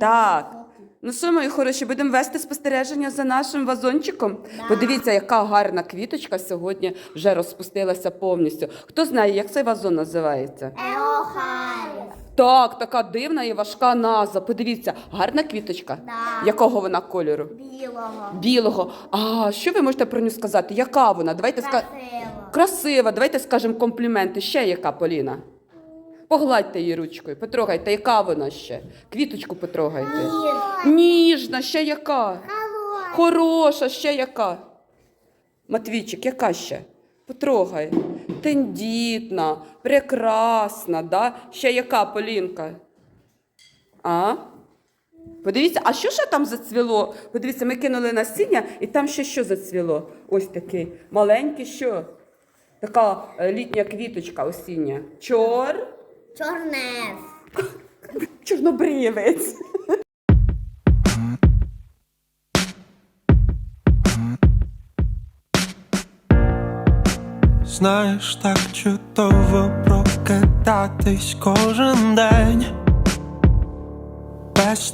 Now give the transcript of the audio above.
Так. Ну що, мої хороші, будемо вести спостереження за нашим вазончиком. Подивіться, яка гарна квіточка сьогодні вже розпустилася повністю. Хто знає, як цей вазон називається? Еохаріс. Так, така дивна і важка назва. Подивіться, гарна квіточка. Да. Якого вона кольору? Білого. Білого. А що ви можете про нього сказати? Яка вона? Давайте ска... Красиво. Красива. Давайте скажемо компліменти. Ще яка Поліна? Погладьте її ручкою, потрогайте, яка вона ще? Квіточку потрогайте. Ніжна, ще яка? Хороша, ще яка? Матвійчик, яка ще? Потрогай. Тендітна, прекрасна, да? Ще яка Полінка? А? Подивіться, а що ще там зацвіло? Подивіться, ми кинули насіння, і там ще що зацвіло? Ось такий маленький що? Така е, літня квіточка осіння. Чор. Чорнес. Чорнобривець. Знаєш, так чудово прокидатись кожен день без